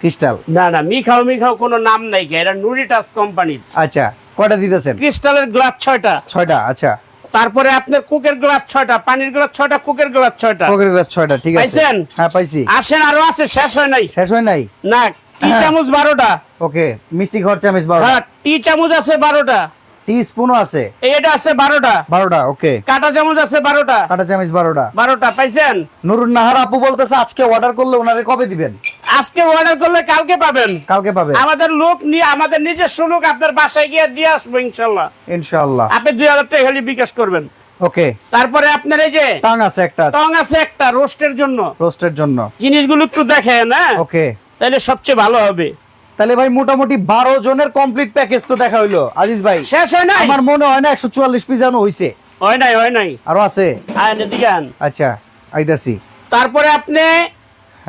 S1: ক্রিস্টাল
S2: না না মিখাও মিখাও কোনো নাম নাই কে, এটা নুরিটাস কোম্পানির
S1: আচ্ছা কয়টা দিতেছেন?
S2: ক্রিস্টালের গ্লাস ছয়টা।
S1: ছয়টা আচ্ছা।
S2: তারপরে আপনার কুকের গ্লাস ছয়টা পানির গ্লাস ছয়টা কুকের গ্লাস ছয়টা।
S1: পকেট গ্লাস ছয়টা ঠিক আছে।
S2: পাইছেন?
S1: হ্যাঁ পাইছি।
S2: আসেন আরও আছে শেষ হয় নাই।
S1: শেষ হয় নাই?
S2: না টি
S1: হ্যাঁ।
S2: চামচ বারোটা।
S1: ওকে মিষ্টি ঘর চামিচ বারোটা।
S2: হ্যাঁ টি চামচ আছে বারোটা।
S1: টি স্পুনও আছে।
S2: এটা আছে বারোটা।
S1: বারোটা ওকে।
S2: কাটা চামচ আছে বারোটা।
S1: কাটা চামিচ বারোটা।
S2: বারোটা পাইছেন?
S1: নুরুন নাহার আপু বলতেছে আজকে অর্ডার করলে ওনারে কবে দিবেন?
S2: আজকে অর্ডার করলে কালকে পাবেন।
S1: কালকে পাবে
S2: আমাদের লোক নিয়ে আমাদের নিজস্ব লোক আপনার বাসায় গিয়ে দিয়ে আসব ইনশাল্লাহ।
S1: ইনশাআল্লাহ
S2: আপনি দুই হাজার টাকা খালি বিকাশ করবেন।
S1: ওকে।
S2: তারপরে আপনার এই যে
S1: টাং আছে একটা।
S2: টং আছে একটা রোস্টের জন্য।
S1: রোস্টের জন্য।
S2: জিনিসগুলো একটু দেখেন হ্যাঁ?
S1: ওকে।
S2: তাহলে সবচেয়ে ভালো হবে।
S1: তাহলে ভাই মোটামুটি বারো জনের কমপ্লিট প্যাকেজ তো দেখা হইল। আজিজ ভাই
S2: শেষ হয় না
S1: আমার মনে হয় না একশো চুয়াল্লিশ পিস জানো হয়েছে
S2: হয় নাই হয় নাই।
S1: আরও আছে। আচ্ছা আইদাসি
S2: তারপরে আপনি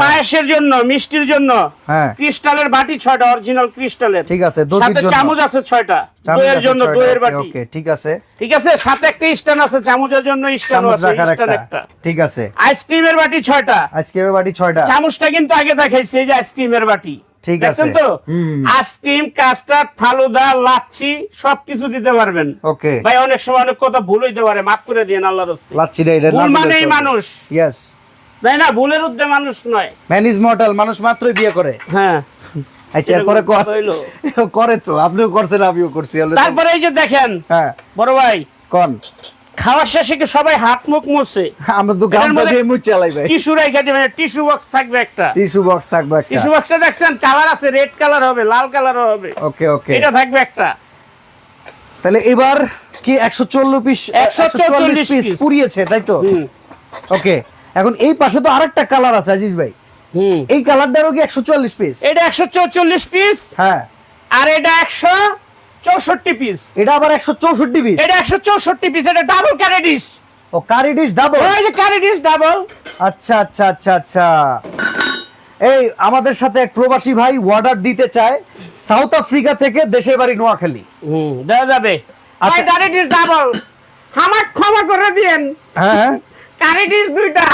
S2: পায়েসের জন্য মিষ্টির জন্য।
S1: হ্যাঁ।
S2: ক্রিস্টালের বাটি ছয়টা অরিজিনাল ক্রিস্টালের।
S1: ঠিক আছে
S2: সাথে চামচ আছে ছয়টা দইয়ের জন্য দইয়ের বাটি।
S1: ওকে ঠিক আছে।
S2: ঠিক আছে? সাথে একটা স্ট্যান্ড আছে চামচের জন্য স্ট্যান্ড আছে স্ট্যান্ড
S1: একটা। ঠিক আছে।
S2: আইসক্রিমের বাটি ছয়টা।
S1: আজকে বাড়ি ছয়টা।
S2: চামচটা কিন্তু আগে দেখাইছি এই যে আইসক্রিমের বাটি।
S1: ঠিক আছে।
S2: তো? আইসক্রিম কাস্টার্ড ফালুদা লাচ্ছি সবকিছু দিতে পারবেন।
S1: ওকে।
S2: ভাই অনেক সময় অনেক কথা ভুল হইতে পারে মাফ করে দিন আল্লাহর হস্তে।
S1: লাচ্ছি এটা
S2: ভুল মানেই মানুষ।
S1: ইয়েস
S2: তাই না ভুলের উদ্দে মানুষ নয়।
S1: ম্যান ইজ মর্টাল মানুষ মাত্রই বিয়ে করে।
S2: হ্যাঁ।
S1: আচ্ছা এরপরে। করে। তো আপনিও করছেন আমিও করছি
S2: তারপরে এই যে দেখেন
S1: হ্যাঁ।
S2: বড় ভাই
S1: কোন?
S2: খাওয়ার শেষে কি সবাই হাত মুখ মুছে?
S1: আমরা তো গামছা দিয়ে মুখ চালাই ভাই।
S2: টিস্যু রেখে দেবেন টিস্যু বক্স থাকবে একটা।
S1: টিস্যু বক্স থাকবে একটা।
S2: টিস্যু বক্সটা দেখছেন কালার আছে রেড কালার হবে লাল কালার হবে।
S1: ওকে ওকে।
S2: এটা থাকবে একটা।
S1: তাহলে এবার কি একশো চল্লিশ পিস
S2: 144
S1: পিস। পুড়িয়েছে তাই তো? ওকে। এখন এই পাশে তো আরেকটা কালার আছে আজিজ ভাই।
S2: হুম।
S1: এই কালারটারও কি একশো চুয়াল্লিশ পিস
S2: এটা একশো চৌচল্লিশ পিস
S1: হ্যাঁ।
S2: আর এটা একশো চৌষট্টি পিস
S1: এটা আবার একশো চৌষট্টি পিস
S2: এটা একশো চৌষট্টি পিস এটা ডাবল ক্যারেডিস
S1: ও কারি ডিশ ডাবল
S2: ওই যে ক্যারেডিস ডাবল
S1: আচ্ছা আচ্ছা আচ্ছা আচ্ছা। এই আমাদের সাথে এক প্রবাসী ভাই অর্ডার দিতে চায় সাউথ আফ্রিকা থেকে দেশের বাড়ি নোয়াখালী।
S2: হুম দেওয়া যাবে।
S1: আচ্ছা।
S2: ক্যারেডিস ডাবল আমার ক্ষমা করে দিয়েন।
S1: হ্যাঁ। হ্যাঁ
S2: ক্যারেডিস দুইটা।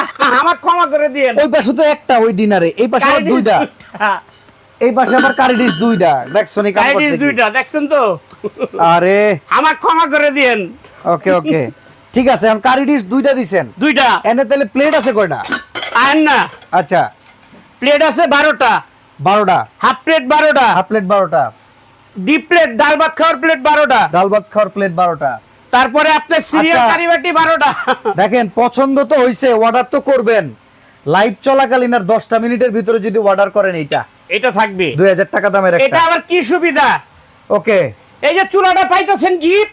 S2: আমার ক্ষমা করে দিয়েন।
S1: ওই পাশে তো একটা ওই ডিনারে। এই পাশে আবার দুইটা।
S2: দুইটা।
S1: এই পাশে আবার কারি ডিশ দুইটা। দেখছ নি কাম
S2: ক্যারেডিস দুইটা দেখছেন তো?
S1: আরে।
S2: আমার ক্ষমা করে দিয়েন।
S1: ওকে ওকে। ঠিক আছে এখন কারি ডিশ দুইটা দিছেন।
S2: দুইটা।
S1: এনে তাহলে প্লেট আছে কয়টা?
S2: আর না।
S1: আচ্ছা।
S2: প্লেট আছে বারোটা।
S1: বারোটা।
S2: হাফ প্লেট বারোটা।
S1: হাফ প্লেট বারোটা।
S2: ডিপ প্লেট ডাল ভাত খাওয়ার প্লেট বারোটা।
S1: ডাল ভাত খাওয়ার প্লেট বারোটা।
S2: তারপরে আপনার সিরিয়াল
S1: আচ্ছা।
S2: কারিবাটি বারোটা।
S1: দেখেন পছন্দ তো হইছে অর্ডার তো করবেন। লাইভ চলাকালীন আর দশটা মিনিটের ভিতরে যদি অর্ডার করেন এইটা।
S2: এটা থাকবে।
S1: দুই হাজার টাকা দামের একটা।
S2: এটা আবার কি সুবিধা?
S1: ওকে।
S2: এই যে চুলাটা পাইতেছেন গিফট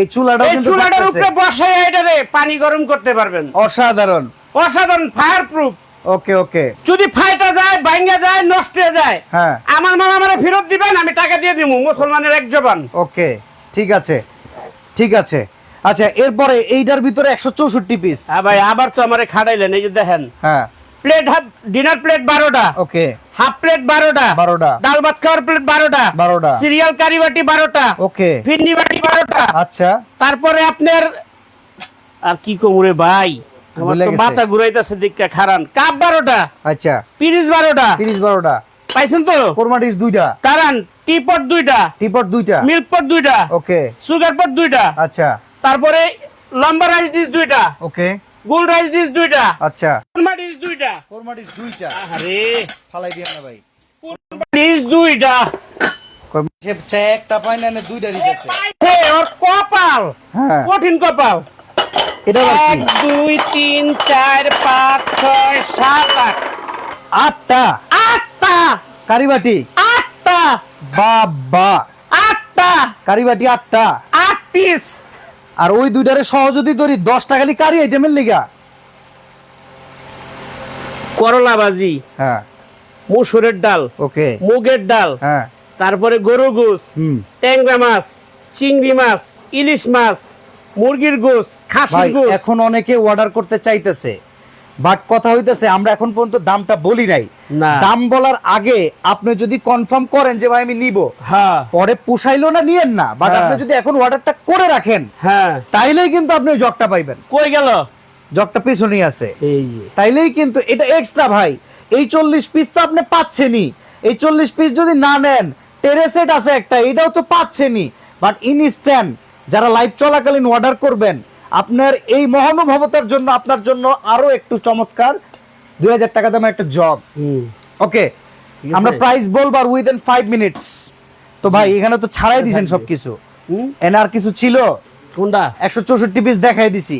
S1: এই চুলাটা
S2: এই চুলাটার উপরে বসাই এটারে পানি গরম করতে পারবেন।
S1: অসাধারণ।
S2: অসাধারণ ফায়ার প্রুফ
S1: ওকে ওকে।
S2: যদি ফাইটা যায় ভাঙ্গা যায় নষ্ট হয়ে যায়
S1: হ্যাঁ।
S2: আমার মামা আমারে ফেরত দিবেন আমি টাকা দিয়ে দিব মুসলমানের এক জবান।
S1: ওকে ঠিক আছে। ঠিক আছে। আচ্ছা এরপরে এইটার ভিতরে একশো চৌষট্টি পিস
S2: হ্যাঁ ভাই আবার তো আমারে খাড়াইলেন এই যে দেখেন।
S1: হ্যাঁ।
S2: প্লেট হাফ ডিনার প্লেট বারোটা।
S1: ওকে
S2: হাফ প্লেট বারোটা।
S1: বারোটা।
S2: ডাল ভাত খাওয়ার প্লেট বারোটা।
S1: বারোটা।
S2: সিরিয়াল কারি বাটি বারোটা।
S1: ওকে
S2: ফিন্নি বাটি বারোটা।
S1: আচ্ছা।
S2: তারপরে আপনার আর কি কমরে ভাই? আমার তো মাথা ঘুরাইতেছে দিকটা খারান। কাপ বারোটা।
S1: আচ্ছা।
S2: পিরিস বারোটা।
S1: তিরিশ বারোটা।
S2: পাইছেন তো?
S1: ডিশ দুইটা।
S2: কারান টিপট দুইটা।
S1: টিপট দুইটা।
S2: মিল্ক পট দুইটা।
S1: ওকে।
S2: সুগার পট দুইটা।
S1: আচ্ছা।
S2: তারপরে লম্বা রাইস ডিশ দুইটা।
S1: ওকে।
S2: গোল রাইস ডিশ দুইটা।
S1: আচ্ছা।
S2: ডিশ দুইটা।
S1: ডিশ দুইটা।
S2: আরে
S1: ফালাই দিও না ভাই।
S2: ডিশ দুইটা।
S1: সে চেকটা পাই না দুইটা দিতেছে
S2: ওর কপাল।
S1: হ্যাঁ।
S2: কঠিন কপাল।
S1: এটা
S2: এক দুই তিন চার পাঁচ ছয় সাত আট।
S1: আটটা।
S2: আটটা।
S1: কারিবাটি।
S2: আটটা।
S1: বাবা।
S2: আটটা।
S1: কারিবাটি আটটা।
S2: আট পিস
S1: আর ওই দুইটারে সহযোগী ধরি দশটা খালি কারি আইটেমের লিগা।
S2: করলা ভাজি
S1: হ্যাঁ।
S2: মুসুরের ডাল।
S1: ওকে।
S2: মুগের ডাল।
S1: হ্যাঁ।
S2: তারপরে গরু গোস ট্যাংরা মাছ চিংড়ি মাছ ইলিশ মাছ মুরগির গোস খাসির গোস
S1: এখন অনেকে অর্ডার করতে চাইতেছে। বাট কথা হইতেছে আমরা এখন পর্যন্ত দামটা বলি নাই। দাম বলার আগে আপনি যদি কনফার্ম করেন যে ভাই আমি নিব।
S2: হ্যাঁ।
S1: পরে পুষাইলো না নিয়েন না। বাট
S2: হ্যাঁ।
S1: আপনি যদি এখন অর্ডারটা করে রাখেন
S2: হ্যাঁ।
S1: তাইলেই কিন্তু আপনি জগটা পাইবেন।
S2: কই গেল?
S1: জগটা পিছনেই আছে।
S2: এই যে।
S1: তাইলেই কিন্তু এটা এক্সট্রা ভাই। এই চল্লিশ পিস তো আপনি পাচ্ছেনই। এই চল্লিশ পিস যদি না নেন টেরেসেট আছে একটা এটাও তো পাচ্ছেনই। বাট ইনস্ট্যান্ট যারা লাইভ চলাকালীন অর্ডার করবেন আপনার এই মহানুভবতার জন্য আপনার জন্য আরও একটু চমৎকার দুই হাজার টাকা দামের একটা জব ওকে আমরা। প্রাইস বলবার উইদিন ফাইভ মিনিটস তো ভাই এখানে তো ছাড়াই দিয়েছেন। সবকিছু। এনে আর কিছু ছিল?
S2: কোনটা?
S1: একশো চৌষট্টি পিস দেখাই দিছি।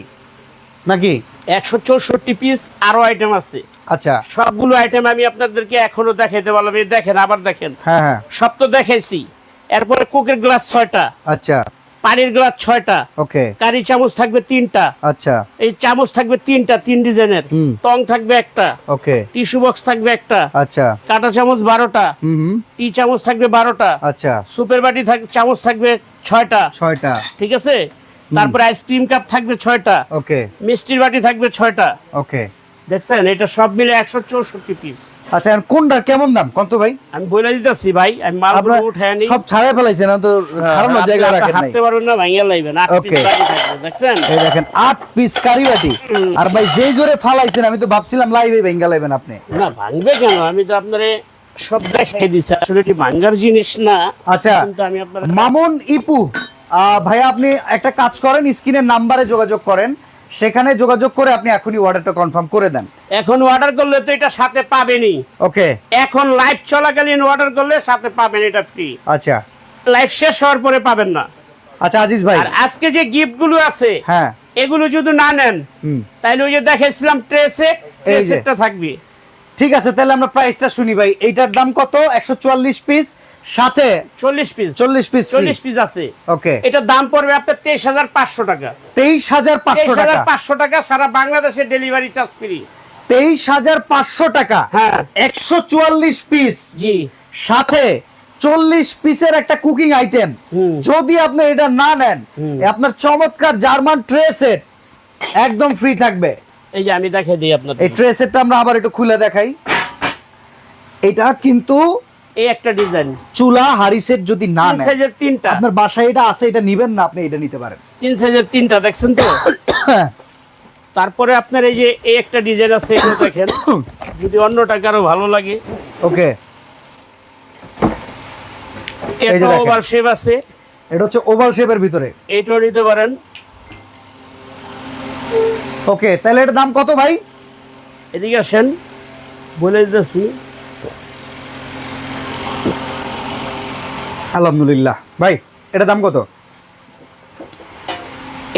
S1: নাকি?
S2: একশো চৌষট্টি পিস আরও আইটেম আছে।
S1: আচ্ছা।
S2: সবগুলো আইটেম আমি আপনাদেরকে এখনও দেখাইতে পারলাম। এই দেখেন আবার দেখেন।
S1: হ্যাঁ হ্যাঁ।
S2: সব তো দেখাইছি। এরপরে কোকের গ্লাস ছয়টা।
S1: আচ্ছা।
S2: পানির গ্লাস ছয়টা
S1: ওকে
S2: কারি চামচ থাকবে তিনটা
S1: আচ্ছা।
S2: এই চামচ থাকবে তিনটা তিন ডিজাইনের। টং থাকবে একটা
S1: ওকে
S2: টিস্যু বক্স থাকবে একটা
S1: আচ্ছা।
S2: কাটা চামচ বারোটা টি চামচ থাকবে বারোটা
S1: আচ্ছা।
S2: সুপের বাটি চামচ থাকবে ছয়টা
S1: ছয়টা।
S2: ঠিক আছে? তারপরে আইসক্রিম কাপ থাকবে ছয়টা
S1: ওকে
S2: মিষ্টির বাটি থাকবে ছয়টা।
S1: ওকে
S2: দেখছেন এটা সব মিলে একশো চৌষট্টি পিস
S1: আচ্ছা আর কোনটার কেমন দাম? কত ভাই?
S2: আমি বলে দিতেছি ভাই আমি মালগুলো
S1: আপনার
S2: উঠে আনি।
S1: সব ফেলাইছেন না তো খারাপ
S2: আপনি-
S1: জায়গা রাখেন নাই।
S2: হাঁটতে পারবেন না ভাঙিয়ে লাইবেন আট
S1: Okay.
S2: পিস বাটি দেখছেন?
S1: এই দেখেন আট পিস কারি বাটি। আর ভাই যেই জোরে ফালাইছেন আমি তো ভাবছিলাম লাইভে ভেঙ্গা লাইবেন আপনি।
S2: না ভাঙবে কেন? আমি তো আপনারে সব দেখাই দিচ্ছি আসলে এটি ভাঙ্গার জিনিস না।
S1: আচ্ছা
S2: কিন্তু আমি আপনার
S1: মামুন ইপু আহ, ভাইয়া আপনি একটা কাজ করেন স্ক্রিনের নাম্বারে যোগাযোগ করেন। সেখানে যোগাযোগ করে আপনি এখনই অর্ডারটা কনফার্ম করে দেন।
S2: এখন অর্ডার করলে তো এটা সাথে পাবেনই
S1: ওকে
S2: এখন লাইভ চলাকালীন অর্ডার করলে সাথে পাবেন এটা ফ্রি
S1: আচ্ছা।
S2: লাইভ শেষ হওয়ার পরে পাবেন না।
S1: আচ্ছা আজিজ ভাই।
S2: আর আজকে যে গিফটগুলো আছে
S1: হ্যাঁ।
S2: এগুলো যদি না নেন তাইলে ওই যে দেখাইছিলাম ট্রে সেট ট্রে সেটটা থাকবে।
S1: ঠিক আছে তাহলে আমরা প্রাইসটা শুনি ভাই। এইটার দাম কত? একশো চুয়াল্লিশ পিস সাথে
S2: চল্লিশ পিস
S1: চল্লিশ পিস
S2: চল্লিশ পিস আছে।
S1: ওকে
S2: এটার দাম পড়বে আপনার তেইশ হাজার পাঁচশো টাকা।
S1: তেইশ হাজার
S2: তেইশ
S1: পাঁচশো
S2: হাজার
S1: টাকা
S2: পাঁচশো টাকা সারা বাংলাদেশে ডেলিভারি চার্জ ফ্রি
S1: তেইশ হাজার পাঁচশো টাকা।
S2: হ্যাঁ।
S1: একশো চুয়াল্লিশ পিস
S2: জি।
S1: সাথে চল্লিশ পিসের একটা কুকিং আইটেম যদি আপনি এটা না নেন আপনার চমৎকার জার্মান ট্রে সেট একদম ফ্রি থাকবে।
S2: এই যে আমি দেখে দিই আপনার
S1: এই ট্রে সেটটা আমরা আবার একটু খুলে দেখাই। এটা কিন্তু
S2: এই একটা ডিজাইন
S1: চুলা হাড়ি সেট যদি না নেন
S2: সাইজের তিনটা।
S1: আপনার বাসায় এটা আছে এটা নিবেন না আপনি এটা নিতে পারেন।
S2: তিন সাইজের তিনটা দেখছেন তো? তারপরে আপনার এই যে এই একটা ডিজাইন আছে এটা দেখেন। যদি অন্যটা কারও ভালো লাগে।
S1: ওকে।
S2: এটা ওভার শেপ আছে।
S1: এটা হচ্ছে ওভাল শেপের ভিতরে।
S2: এইটাও নিতে পারেন।
S1: ওকে তাহলে এটার দাম কত ভাই?
S2: এদিকে আসেন। বলে দিতেছি।
S1: আলহামদুলিল্লাহ। ভাই এটার দাম কত?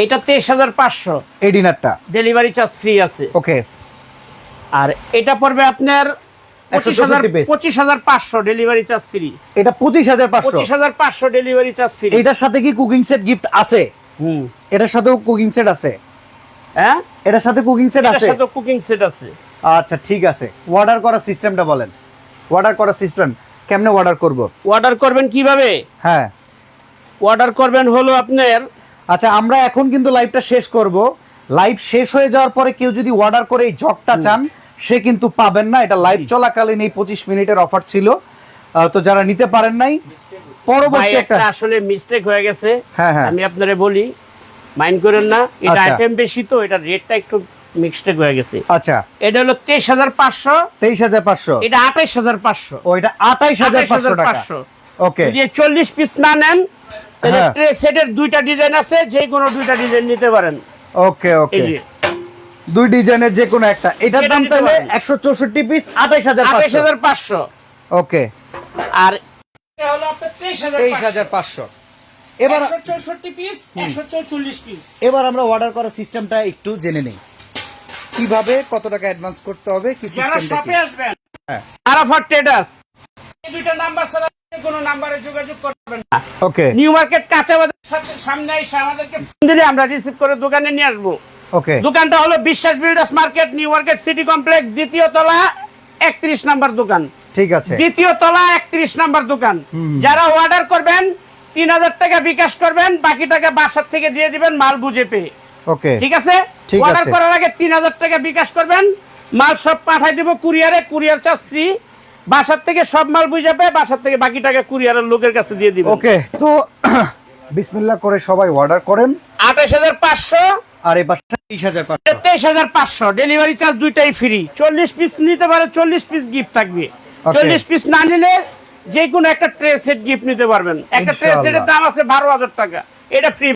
S2: এটা তেইশ হাজার পাঁচশো।
S1: এই ডিনারটা?
S2: ডেলিভারি চার্জ ফ্রি আছে।
S1: ওকে।
S2: আর এটা পড়বে আপনার পঁচিশ হাজার
S1: 164 piece।
S2: পঁচিশ ডেলিভারি চার্জ ফ্রি
S1: এটা পঁচিশ হাজার পাঁচশো?
S2: পঁচিশ হাজার পাঁচশো ডেলিভারি চার্জ ফ্রি
S1: এটার সাথে কি কুকিং সেট গিফট আছে?
S2: হুম।
S1: এটার সাথেও কুকিং সেট আছে?
S2: হ্যাঁ?
S1: এটার সাথে কুকিং সেট
S2: এটার
S1: আছে?
S2: সাথে কুকিং সেট আছে।
S1: আচ্ছা ঠিক আছে। অর্ডার করার সিস্টেমটা বলেন। অর্ডার করার সিস্টেম কেমনে অর্ডার করব?
S2: অর্ডার করবেন কীভাবে?
S1: হ্যাঁ।
S2: অর্ডার করবেন হলো আপনার
S1: আচ্ছা আমরা এখন কিন্তু লাইভটা শেষ করব। লাইভ শেষ হয়ে যাওয়ার পরে কেউ যদি অর্ডার করে এই জগটা চান সে কিন্তু পাবেন না। এটা লাইভ চলাকালীন এই পঁচিশ মিনিটের অফার ছিল। তো যারা নিতে পারেন নাই পরবর্তী একটা
S2: আসলে মিস্টেক হয়ে গেছে।
S1: হ্যাঁ, হ্যাঁ।
S2: আমি আপনারে বলি মাইন্ড করেন না এটা
S1: আচ্ছা।
S2: আইটেম বেশি তো এটা রেটটা একটু মিস্টেক হয়ে গেছে।
S1: আচ্ছা।
S2: এটা হলো তেইশ হাজার পাঁচশো।
S1: তেইশ হাজার পাঁচশো।
S2: এটা আঠাইশ হাজার পাঁচশো।
S1: ও এটা আঠাইশ হাজার পাঁচশো ওকে।
S2: যদি চল্লিশ পিস না নেন
S1: হ্যাঁ।
S2: ট্রে সেটের দুইটা ডিজাইন আছে যে কোনো দুইটা ডিজাইন নিতে পারেন।
S1: ওকে ওকে। দুই ডিজাইনের যে কোনো একটা। এটার দাম তাহলে একশো চৌষট্টি পিস আঠাইশ হাজার
S2: আঠাইশ হাজার পাঁচশো।
S1: ওকে।
S2: আর হলো আপনার তেইশ হাজার
S1: পাঁচশো। এবার
S2: পিস
S1: এবার আমরা অর্ডার করার সিস্টেমটা একটু জেনে নেই। কীভাবে কত টাকা অ্যাডভান্স করতে হবে কি
S2: যারা শপে আসবেন
S1: হ্যাঁ।
S2: আরাফাত ট্রেডার্স এই দুইটা নাম্বার ছাড়া কোনো নাম্বারে যোগাযোগ করবেন না।
S1: ওকে
S2: নিউ মার্কেট কাঁচা বাজার সাথে সামনে এসে আমাদেরকে ফোন দিলে আমরা রিসিভ করে দোকানে নিয়ে আসব।
S1: ওকে
S2: দোকানটা হলো Biswas builders market new market city complex দ্বিতীয় তলা একত্রিশ নাম্বার দোকান।
S1: ঠিক আছে।
S2: দ্বিতীয় তলা একত্রিশ নাম্বার দোকান। যারা অর্ডার করবেন তিন হাজার টাকা বিকাশ করবেন বাকি টাকা বাসার থেকে দিয়ে দিবেন মাল বুঝে পেয়ে।
S1: ওকে।
S2: ঠিক আছে? অর্ডার করার আগে তিন হাজার টাকা বিকাশ করবেন। মাল সব দেবো কুরিয়ারে কুরিয়ার চার্জ ফ্রি বাসার থেকে সব মাল বুঝে বাসার থেকে বাকি টাকা কুরিয়ারের লোকের কাছে দিয়ে দিবেন।
S1: ওকে তো বিসমিল্লাহ করে সবাই অর্ডার করেন।
S2: আঠাশ হাজার পাঁচশো।
S1: আর এই পাশে তেইশ হাজার পাঁচশো।
S2: তেইশ হাজার পাঁচশো। ডেলিভারি চার্জ দুইটাই ফ্রি চল্লিশ পিস নিতে পারে চল্লিশ পিস গিফট থাকবে। চল্লিশ পিস না নিলে যে কোনো একটা ট্রে সেট গিফট নিতে পারবেন। একটা ট্রে সেটের দাম আছে বারো হাজার টাকা। এটা ফ্রি